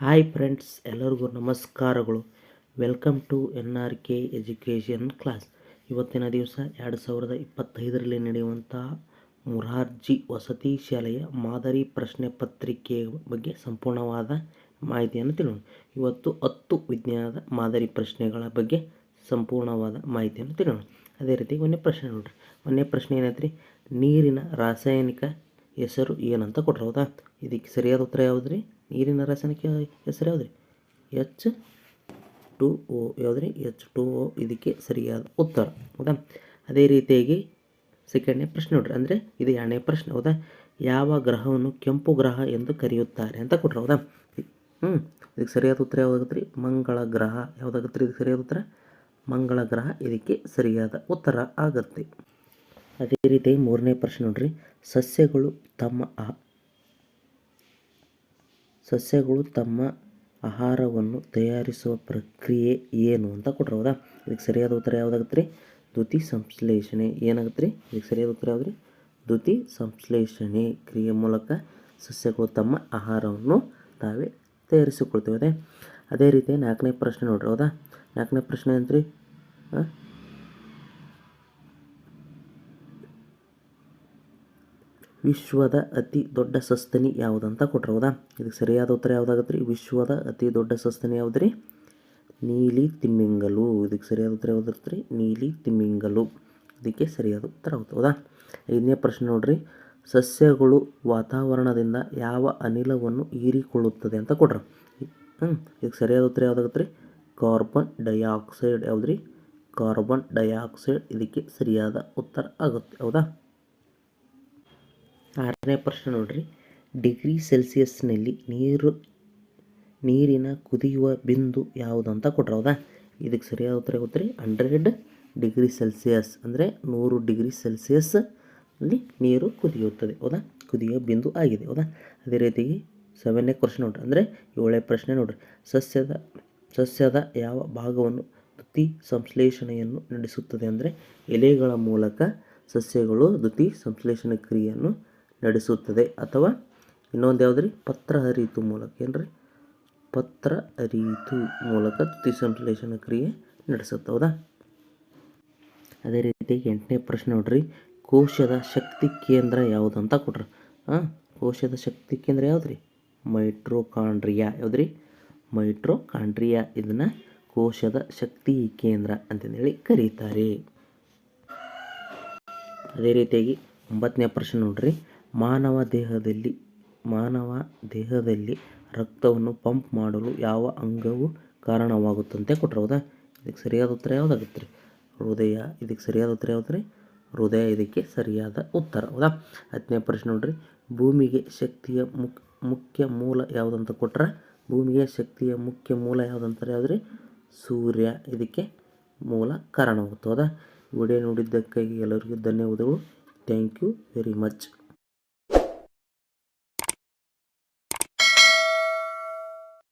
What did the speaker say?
Hi friends, ಎಲ್ಲರಿಗೂ ನಮಸ್ಕಾರಗಳು. Welcome to N R K education class. ಇವತ್ತಿನ ದಿವಸ ಎರಡು ಸಾವಿರದ ಇಪ್ಪತ್ತೈದರಲ್ಲಿ ನಡೆಯುವಂತಹ ಮುರಾರ್ಜಿ ವಸತಿ ಶಾಲೆಯ ಮಾದರಿ ಪ್ರಶ್ನೆ ಪತ್ರಿಕೆಯ ಬಗ್ಗೆ ಸಂಪೂರ್ಣವಾದ ಮಾಹಿತಿಯನ್ನು ತಿಳಿಯೋಣ. ಇವತ್ತು ಹತ್ತು ವಿಜ್ಞಾನದ ಮಾದರಿ ಪ್ರಶ್ನೆಗಳ ಬಗ್ಗೆ ಸಂಪೂರ್ಣವಾದ ಮಾಹಿತಿಯನ್ನು ತಿಳಿಯೋಣ. ಅದೇ ರೀತಿ ಒಂದೇ ಪ್ರಶ್ನೆ ನೋಡ್ರಿ. ಒಂದೇ ಪ್ರಶ್ನೆ ಏನೈತ್ರಿ? ನೀರಿನ ರಾಸಾಯನಿಕ ಹೆಸರು ಏನಂತ ಕೊಟ್ರು, ಹೌದಾ? ಇದಕ್ಕೆ ಸರಿಯಾದ ಉತ್ತರ ಯಾವುದು ರೀ ನೀರಿನ ರಾಸಾಯನಿಕ ಹೆಸರು ಯಾವುದು ರೀ ಎಚ್ ಟು ಓ ಯಾವುದ್ರಿ? ಎಚ್ ಟು ಓ ಇದಕ್ಕೆ ಸರಿಯಾದ ಉತ್ತರ, ಹೌದಾ? ಅದೇ ರೀತಿಯಾಗಿ ಸೆಕೆಂಡನೇ ಪ್ರಶ್ನೆ ನೋಡ್ರಿ, ಅಂದರೆ ಇದು ಎರಡನೇ ಪ್ರಶ್ನೆ, ಹೌದಾ? ಯಾವ ಗ್ರಹವನ್ನು ಕೆಂಪು ಗ್ರಹ ಎಂದು ಕರೆಯುತ್ತಾರೆ ಅಂತ ಕೊಟ್ರು, ಹೌದಾ? ಹ್ಞೂ ಇದಕ್ಕೆ ಸರಿಯಾದ ಉತ್ತರ ಯಾವುದಾಗುತ್ತೆ ರೀ ಮಂಗಳ ಗ್ರಹ ಯಾವುದಾಗುತ್ತೆ ರೀ ಇದಕ್ಕೆ ಸರಿಯಾದ ಉತ್ತರ? ಮಂಗಳ ಗ್ರಹ ಇದಕ್ಕೆ ಸರಿಯಾದ ಉತ್ತರ ಆಗತ್ತೆ. ಅದೇ ರೀತಿ ಮೂರನೇ ಪ್ರಶ್ನೆ ನೋಡ್ರಿ. ಸಸ್ಯಗಳು ತಮ್ಮ ಸಸ್ಯಗಳು ತಮ್ಮ ಆಹಾರವನ್ನು ತಯಾರಿಸುವ ಪ್ರಕ್ರಿಯೆ ಏನು ಅಂತ ಕೊಟ್ರು ಹೌದಾ? ಇದಕ್ಕೆ ಸರಿಯಾದ ಉತ್ತರ ಯಾವುದಾಗತ್ತೆ ರೀ ದ್ಯುತಿ ಸಂಶ್ಲೇಷಣೆ ಏನಾಗುತ್ತೆ ರೀ ಇದಕ್ಕೆ ಸರಿಯಾದ ಉತ್ತರ ಯಾವ್ದು ರೀ ದ್ಯುತಿ ಸಂಶ್ಲೇಷಣೆ ಕ್ರಿಯೆ ಮೂಲಕ ಸಸ್ಯಗಳು ತಮ್ಮ ಆಹಾರವನ್ನು ತಾವೇ ತಯಾರಿಸಿಕೊಳ್ತೇವೆ ಅದೇ. ಅದೇ ರೀತಿ ನಾಲ್ಕನೇ ಪ್ರಶ್ನೆ ನೋಡ್ರಿ ಹೌದಾ? ನಾಲ್ಕನೇ ಪ್ರಶ್ನೆ ಅಂತ್ರಿ ವಿಶ್ವದ ಅತಿ ದೊಡ್ಡ ಸಸ್ತನಿ ಯಾವುದಂತ ಕೊಟ್ಟರು ಹೌದಾ ಇದಕ್ಕೆ ಸರಿಯಾದ ಉತ್ತರ ಯಾವುದಾಗತ್ತೆ ರೀ ವಿಶ್ವದ ಅತಿ ದೊಡ್ಡ ಸಸ್ತನಿ ಯಾವ್ದು ರೀ ನೀಲಿ ತಿಮ್ಮಿಂಗಲು ಇದಕ್ಕೆ ಸರಿಯಾದ ಉತ್ತರ ಯಾವುದಾಗತ್ತೆ ರೀ ನೀಲಿ ತಿಮ್ಮಿಂಗಲು ಇದಕ್ಕೆ ಸರಿಯಾದ ಉತ್ತರ ಹೌದಾ ಐದನೇ ಪ್ರಶ್ನೆ ನೋಡ್ರಿ. ಸಸ್ಯಗಳು ವಾತಾವರಣದಿಂದ ಯಾವ ಅನಿಲವನ್ನು ಹೀರಿಕೊಳ್ಳುತ್ತದೆ ಅಂತ ಕೊಟ್ಟರು ಹ್ಞೂ ಇದಕ್ಕೆ ಸರಿಯಾದ ಉತ್ತರ ಯಾವುದಾಗತ್ತೆ ರೀ ಕಾರ್ಬನ್ ಡೈಆಕ್ಸೈಡ್ ಯಾವುದು ರೀ ಕಾರ್ಬನ್ ಡೈಆಕ್ಸೈಡ್. ಇದಕ್ಕೆ ಸರಿಯಾದ ಉತ್ತರ ಆಗುತ್ತೆ, ಹೌದಾ? ಆರನೇ ಪ್ರಶ್ನೆ ನೋಡ್ರಿ. ಡಿಗ್ರಿ ಸೆಲ್ಸಿಯಸ್ನಲ್ಲಿ ನೀರು, ನೀರಿನ ಕುದಿಯುವ ಬಿಂದು ಯಾವುದು ಅಂತ ಕೊಟ್ರು ಹೌದಾ ಇದಕ್ಕೆ ಸರಿಯಾದ ಉತ್ತರ ಗೊತ್ತ್ರಿ ಹಂಡ್ರೆಡ್ ಡಿಗ್ರಿ ಸೆಲ್ಸಿಯಸ್ ಅಂದರೆ ನೂರು ಡಿಗ್ರಿ ಸೆಲ್ಸಿಯಸ್ ಅಲ್ಲಿ ನೀರು ಕುದಿಯುತ್ತದೆ. ಹೌದಾ? ಕುದಿಯುವ ಬಿಂದು ಆಗಿದೆ. ಹೌದಾ? ಅದೇ ರೀತಿಯಾಗಿ ಸೆವೆನ್ನೇ ಕ್ವಶನ್ ನೋಡ್ರಿ. ಅಂದರೆ ಏಳನೇ ಪ್ರಶ್ನೆ ನೋಡ್ರಿ. ಸಸ್ಯದ ಸಸ್ಯದ ಯಾವ ಭಾಗವನ್ನು ದ್ಯುತಿ ಸಂಶ್ಲೇಷಣೆಯನ್ನು ನಡೆಸುತ್ತದೆ ಅಂದರೆ ಎಲೆಗಳ ಮೂಲಕ ಸಸ್ಯಗಳು ದ್ಯುತಿ ಸಂಶ್ಲೇಷಣೆ ಕ್ರಿಯೆಯನ್ನು ನಡೆಸುತ್ತದೆ. ಅಥವಾ ಇನ್ನೊಂದು ಯಾವುದು ರೀ ಪತ್ರ ಹರಿತು ಮೂಲಕ. ಏನ್ರಿ? ಪತ್ರ ಹರಿತು ಮೂಲಕ ಸಂಶ್ಲೇಷಣೆ ಕ್ರಿಯೆ ನಡೆಸುತ್ತೆ. ಹೌದಾ? ಅದೇ ರೀತಿ ಎಂಟನೇ ಪ್ರಶ್ನೆ ನೋಡ್ರಿ. ಕೋಶದ ಶಕ್ತಿ ಕೇಂದ್ರ ಯಾವುದು ಅಂತ ಕೊಟ್ರ. ಹಾಂ ಕೋಶದ ಶಕ್ತಿ ಕೇಂದ್ರ ಯಾವುದು ರೀ ಮೈಟ್ರೋಕಾಂಡ್ರಿಯಾ. ಯಾವ್ದು ರೀ ಮೈಟ್ರೋಕಾಂಡ್ರಿಯಾ. ಇದನ್ನು ಕೋಶದ ಶಕ್ತಿ ಕೇಂದ್ರ ಅಂತಂದೇಳಿ ಕರೀತಾರೆ. ಅದೇ ರೀತಿಯಾಗಿ ಒಂಬತ್ತನೇ ಪ್ರಶ್ನೆ ನೋಡ್ರಿ. ಮಾನವ ದೇಹದಲ್ಲಿ ಮಾನವ ದೇಹದಲ್ಲಿ ರಕ್ತವನ್ನು ಪಂಪ್ ಮಾಡಲು ಯಾವ ಅಂಗವು ಕಾರಣವಾಗುತ್ತಂತೆ ಕೊಟ್ಟರು ಹೌದಾ? ಇದಕ್ಕೆ ಸರಿಯಾದ ಉತ್ತರ ಯಾವುದಾಗುತ್ತೆ ರೀ? ಹೃದಯ, ಇದಕ್ಕೆ ಸರಿಯಾದ ಉತ್ತರ ಯಾವ್ದು ಹೃದಯ, ಇದಕ್ಕೆ ಸರಿಯಾದ ಉತ್ತರ ಹೌದಾ? ಹತ್ತನೇ ಪ್ರಶ್ನೆ ನೋಡ್ರಿ. ಭೂಮಿಗೆ ಶಕ್ತಿಯ ಮುಕ್, ಮುಖ್ಯ ಮೂಲ ಯಾವುದಂತ ಕೊಟ್ರೆ? ಭೂಮಿಗೆ ಶಕ್ತಿಯ ಮುಖ್ಯ ಮೂಲ ಯಾವುದಂತಾರೆ ಯಾವುದು ರೀ ಸೂರ್ಯ, ಇದಕ್ಕೆ ಮೂಲ ಕಾರಣವಾಗುತ್ತೆ ಹೌದಾ? ವಿಡಿಯೋ ನೋಡಿದ್ದಕ್ಕಾಗಿ ಎಲ್ಲರಿಗೂ ಧನ್ಯವಾದಗಳು. Thank you very much.